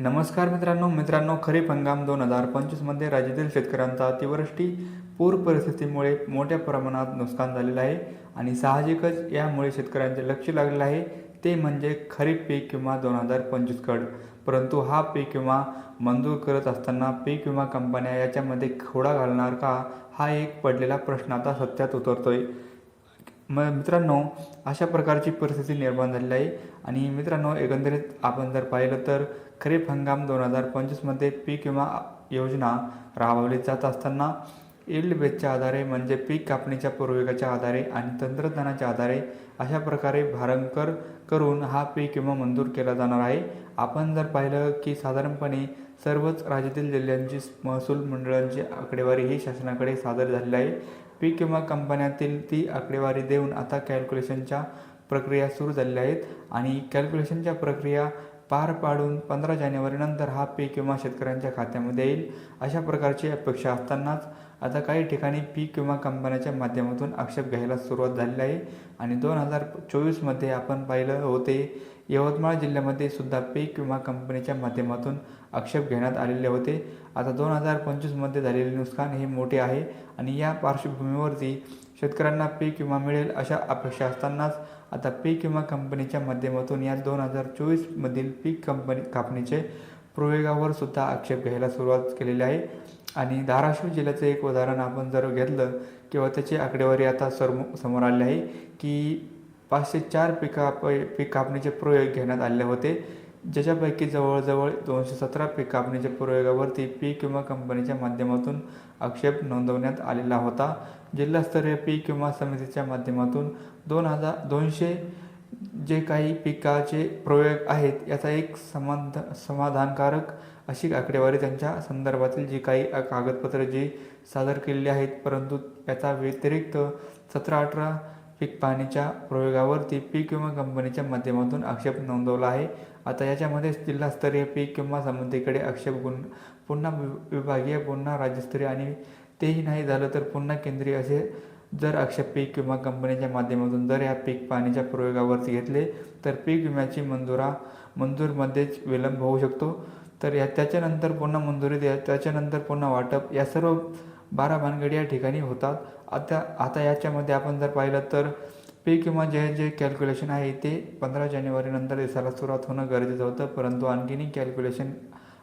नमस्कार मित्रांनो मित्रांनो खरीप हंगाम दोन हजार पंचवीसमध्ये राज्यातील शेतकऱ्यांचा अतिवृष्टी पूर परिस्थितीमुळे मोठ्या प्रमाणात नुकसान झालेलं आहे आणि साहजिकच यामुळे शेतकऱ्यांचे लक्ष लागलेलं आहे. ते म्हणजे खरीप पीक विमा दोन हजार पंचवीसकड परंतु हा पीक विमा मंजूर करत असताना पीक विमा कंपन्या याच्यामध्ये खोडा घालणार का हा एक पडलेला प्रश्न आता सत्यात उतरतोय. म मित्रांनो अशा प्रकारची परिस्थिती निर्माण झालेली आहे. आणि मित्रांनो एकंदरीत आपण जर पाहिलं तर खरीप हंगाम दोन हजार पंचवीसमध्ये पीक विमा योजना राबवली जात असताना इल्ड बेसच्या आधारे म्हणजे पीक कापणीच्या पूर्विकाच्या आधारे आणि तंत्रज्ञानाच्या आधारे अशा प्रकारे भारांकर करून हा पीक विमा मंजूर केला जाणार आहे. आपण जर पाहिलं की साधारणपणे सर्वच राज्यातील जिल्ह्यांची महसूल मंडळांची आकडेवारी ही शासनाकडे सादर झालेली आहे. पीक विमा कंपन्यातील ती आकडेवारी देऊन आता कॅल्क्युलेशनच्या प्रक्रिया सुरू झालेल्या आहेत. आणि कॅल्क्युलेशनच्या प्रक्रिया पार पाडून पंधरा जानेवारीनंतर हा पीक विमा शेतकऱ्यांच्या खात्यामध्ये येईल. अशा प्रकारची अपेक्षा असतानाच आता काही ठिकाणी पीक विमा कंपन्याच्या माध्यमातून आक्षेप घ्यायला सुरुवात झालेली आहे. आणि दोन हजार चोवीसमध्ये आपण पाहिलं होते यवतमाळ जिल्ह्यामध्ये सुद्धा पीक विमा कंपनीच्या माध्यमातून आक्षेप घेण्यात आलेले होते. आता दोन हजार पंचवीसमध्ये झालेले नुकसान हे मोठे आहे आणि या पार्श्वभूमीवरती शेतकऱ्यांना पीक विमा मिळेल अशा अपेक्षा असतानाच आता पीक विमा कंपनीच्या माध्यमातून या दोन हजार चोवीसमधील पीक कंपनी कापणीचे प्रयोगावर सुद्धा आक्षेप घ्यायला सुरुवात केलेली आहे. आणि धाराशिव जिल्ह्याचं एक उदाहरण आपण जर घेतलं किंवा त्याची आकडेवारी आता सर्व समोर आली आहे की पाचशे चार पिका पीक कापणीचे प्रयोग घेण्यात आले होते ज्याच्यापैकी जवळजवळ दोनशे सतरा पीक कापणीच्या प्रयोगावरती पीक विमा कंपनीच्या माध्यमातून आक्षेप नोंदवण्यात आलेला होता. जिल्हास्तरीय पीक विमा समितीच्या माध्यमातून दोन हजार दोनशे जे काही पिकाचे प्रयोग आहेत याचा एक समाध समाधानकारक अशी आकडेवारी त्यांच्या संदर्भातील जी काही कागदपत्र जी सादर केलेली आहेत परंतु याचा व्यतिरिक्त सतरा अठरा पीक पाहणीच्या प्रयोगावरती पीक विमा कंपनीच्या माध्यमातून आक्षेप नोंदवला आहे. आता याच्यामध्ये जिल्हास्तरीय पीक विमा समितीकडे आक्षेप गुण पुन्हा विभागीय पुन्हा राज्यस्तरीय आणि तेही नाही झालं तर पुन्हा केंद्रीय असे जर आक्षेप पीक विमा कंपनीच्या माध्यमातून जर या पीक पाणीच्या प्रयोगावरती घेतले तर पीक विम्याची मंजुरा मंजूरमध्येच विलंब होऊ शकतो. तर या त्याच्यानंतर पुन्हा मंजुरी द्या त्याच्यानंतर पुन्हा वाटप या सर्व बारा भानगडी या ठिकाणी होतात. आता आता याच्यामध्ये आपण जर पाहिलं तर पीक किंवा जे जे कॅल्क्युलेशन आहे ते पंधरा जानेवारीनंतर दिसायला सुरुवात होणं गरजेचं होतं. परंतु आणखीनही कॅल्क्युलेशन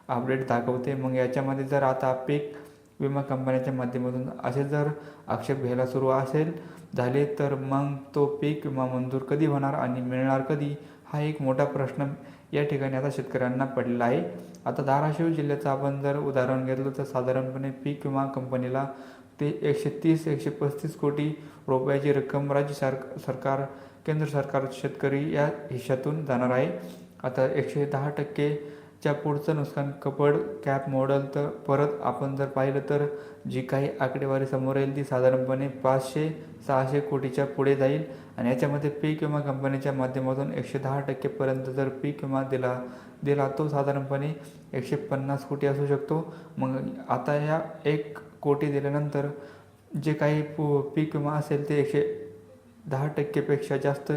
अपडेट दाखवते. मग याच्यामध्ये जर आता पीक विमा कंपन्याच्या माध्यमातून असे जर आक्षेप घ्यायला सुरू असेल झाले तर मग तो पीक विमा मंजूर कधी होणार आणि मिळणार कधी? हा एक मोठा प्रश्न या ठिकाणी आता शेतकऱ्यांना पडलेला आहे. आता धाराशिव जिल्ह्याचं आपण जर उदाहरण घेतलं तर साधारणपणे पीक विमा कंपनीला ते एकशे तीस एकशे पस्तीस कोटी रुपयाची रक्कम राज्य सर सरकार केंद्र सरकार शेतकरी या हिश्शातून जाणार आहे. आता एकशे दहा टक्के च्या पुढचं नुकसान कपड कॅप मॉडल तर परत आपण जर पाहिलं तर जी काही आकडेवारी समोर येईल ती साधारणपणे पाचशे सहाशे कोटीच्या पुढे जाईल. आणि याच्यामध्ये पीक विमा कंपनीच्या माध्यमातून एकशे दहा टक्केपर्यंत जर पीक विमा दिला दिला तो साधारणपणे एकशे पन्नास कोटी असू शकतो. मग आता या एक कोटी दिल्यानंतर जे काही पू पीक विमा असेल ते एकशे दहा टक्केपेक्षा जास्त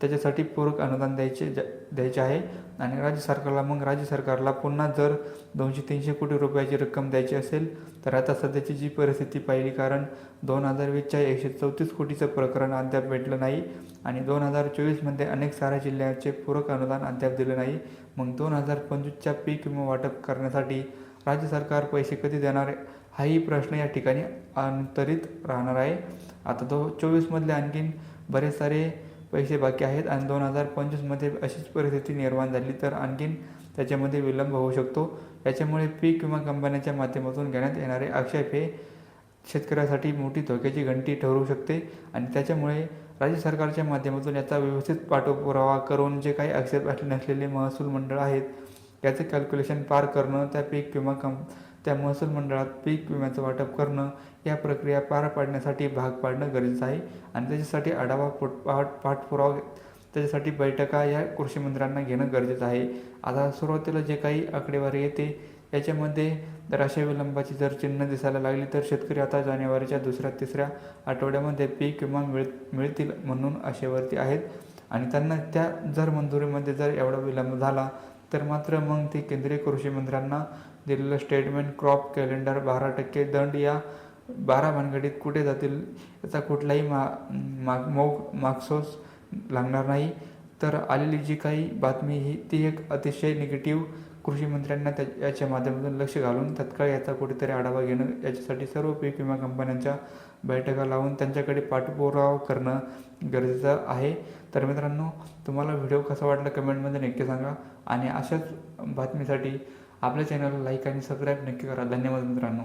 त्याच्यासाठी पूरक अनुदान द्यायचे ज द्यायचे आहे. आणि राज्य सरकारला मग राज्य सरकारला पुन्हा जर दोनशे तीनशे कोटी रुपयाची रक्कम द्यायची असेल तर आता सध्याची जी परिस्थिती पाहिली कारण दोन हजार वीसच्या एकशे चौतीस कोटीचं प्रकरण अद्याप भेटलं नाही आणि दोन हजार चोवीसमध्ये अनेक साऱ्या जिल्ह्याचे पूरक अनुदान अद्याप दिलं नाही. मग दोन हजार पंचवीसच्या पीक विमा वाटप करण्यासाठी राज्य सरकार पैसे कधी देणार हाही प्रश्न या ठिकाणी अंतरित राहणार आहे. आता दो चोवीसमधले आणखीन बरेच सारे पैसे बाकी आहेत आणि दोन हजार पंचवीसमध्ये अशीच परिस्थिती निर्माण झाली तर आणखीन त्याच्यामध्ये विलंब होऊ शकतो. याच्यामुळे पीक विमा कंपन्यांच्या माध्यमातून घेण्यात येणारे आक्षेप हे शेतकऱ्यासाठी मोठी धोक्याची घंटी ठरू शकते आणि त्याच्यामुळे राज्य सरकारच्या माध्यमातून याचा व्यवस्थित पाठपुरावा करून जे काही आक्षेप नसलेले महसूल मंडळ आहेत याचं कॅल्क्युलेशन पार करणं त्या पीक विमा कं त्या महसूल मंडळात पीक विम्याचं वाटप करणं या प्रक्रिया पार पाडण्यासाठी भाग पाडणं गरजेचं आहे. आणि त्याच्यासाठी आढावा पोट पाठ पाठपुरावा त्याच्यासाठी बैठका या कृषी मंत्र्यांना घेणं गरजेचं आहे. आता सुरुवातीला जे काही आकडेवारी येते याच्यामध्ये जर अशा विलंबाची जर चिन्ह दिसायला लागली तर शेतकरी आता जानेवारीच्या दुसऱ्या तिसऱ्या आठवड्यामध्ये पीक विमा मिळ मिळतील म्हणून आशेवरती आहेत. आणि त्यांना त्या जर मंजुरीमध्ये जर एवढा विलंब झाला तर मात्र मग ते केंद्रीय कृषी मंत्र्यांना दिलेलं स्टेटमेंट क्रॉप कॅलेंडर बारा टक्के दंड या बारा भानगडीत कुठे जातील याचा कुठलाही मा माग मोग मागसोस लागणार नाही. तर आलेली जी काही बातमी ही ती एक अतिशय निगेटिव्ह कृषी मंत्र्यांना त्या याच्या माध्यमातून लक्ष घालून तत्काळ याचा कुठेतरी आढावा घेणं याच्यासाठी सर्व पीक विमा कंपन्यांच्या बैठका लावून त्यांच्याकडे पाठपुरावा करणं गरजेचं आहे. तर मित्रांनो तुम्हाला व्हिडिओ कसा वाटला कमेंटमध्ये नक्की सांगा आणि अशाच बातमीसाठी आपल्या चॅनलला लाईक आणि सबस्क्राईब नक्की करा. धन्यवाद मित्रांनो.